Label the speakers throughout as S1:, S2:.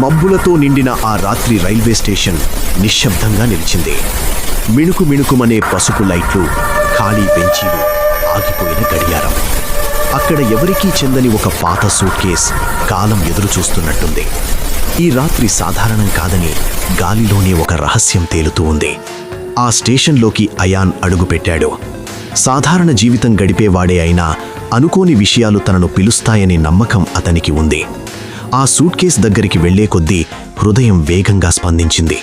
S1: మబ్బులతో నిండిన ఆ రాత్రి రైల్వే స్టేషన్ నిశ్శబ్దంగా నిలిచింది. మిణుకు మిణుకుమనే పసుపు లైట్లు ఖాళీ బెంచీలు ఆగిపోయిన గడియారం. అక్కడ ఎవరికీ చెందని ఒక పాత సూట్ కేస్ కాలం ఎదురు చూస్తున్నట్టుంది ఈ రాత్రి సాధారణం కాదని గాలిలోనే ఒక రహస్యం తేలుతూ ఉంది. ఆ స్టేషన్లోకి అయాన్ అడుగుపెట్టాడు. సాధారణ జీవితం గడిపేవాడే అయినా అనుకోని విషయాలు తనను పిలుస్తాయనే నమ్మకం అతనికి ఉంది. ఆ సూట్ కేస్ దగ్గరికి వెళ్ళే కొద్దీ హృదయం వేగంగా స్పందించింది.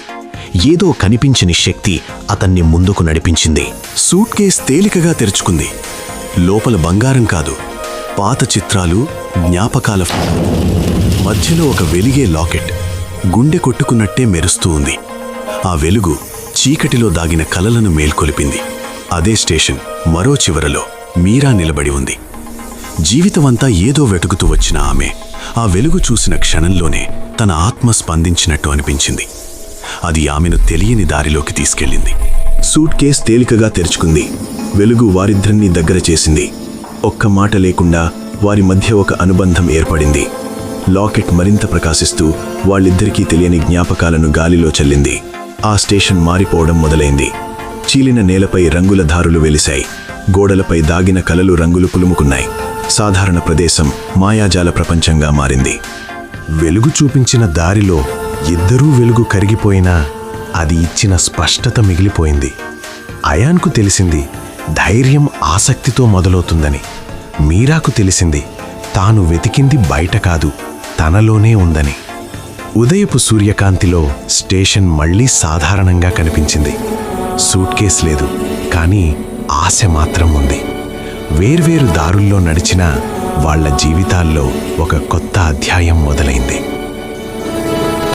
S1: ఏదో కనిపించని శక్తి అతన్ని ముందుకు నడిపించింది. సూట్ కేస్ తేలికగా తెరుచుకుంది. లోపల బంగారం కాదు పాత చిత్రాలు జ్ఞాపకాల మధ్యలో ఒక వెలిగే లాకెట్ గుండె కొట్టుకున్నట్టే మెరుస్తూ ఉంది. ఆ వెలుగు చీకటిలో దాగిన కలలను మేల్కొలిపింది. అదే స్టేషన్ మరో చివరలో మీరా నిలబడి ఉంది. జీవితమంతా ఏదో వెతుకుతూ వచ్చిన ఆమె. ఆ వెలుగు చూసిన క్షణంలోనే తన ఆత్మ స్పందించినట్టు అనిపించింది. అది ఆమెను తెలియని దారిలోకి తీసుకెళ్ళింది. సూట్ కేస్ తేలికగా తెరుచుకుంది. వెలుగు వారిద్దరినీ దగ్గర చేసింది. ఒక్క మాట లేకుండా వారి మధ్య ఒక అనుబంధం ఏర్పడింది. లాకెట్ మరింత ప్రకాశిస్తూ వాళ్ళిద్దరికీ తెలియని జ్ఞాపకాలను గాలిలో చల్లింది. ఆ స్టేషన్ మారిపోవడం మొదలైంది. చీలిన నేలపై రంగుల దారులు వెలిశాయి. గోడలపై దాగిన కలలు రంగులు పులుముకున్నాయి. సాధారణ ప్రదేశం మాయాజాల ప్రపంచంగా మారింది. వెలుగు చూపించిన దారిలో ఇద్దరూ వెలుగు కరిగిపోయినా అది ఇచ్చిన స్పష్టత మిగిలిపోయింది. అయాన్కు తెలిసింది ధైర్యం ఆసక్తితో మొదలవుతుందని. మీరాకు తెలిసింది తాను వెతికింది బయట కాదు తనలోనే ఉందని. ఉదయపు సూర్యకాంతిలో స్టేషన్ మళ్ళీ సాధారణంగా కనిపించింది. సూట్ కేస్ లేదు కానీ ఆశ మాత్రం ఉంది. వేర్వేరు దారుల్లో నడిచిన వాళ్ళ జీవితాల్లో ఒక కొత్త అధ్యాయం మొదలైంది.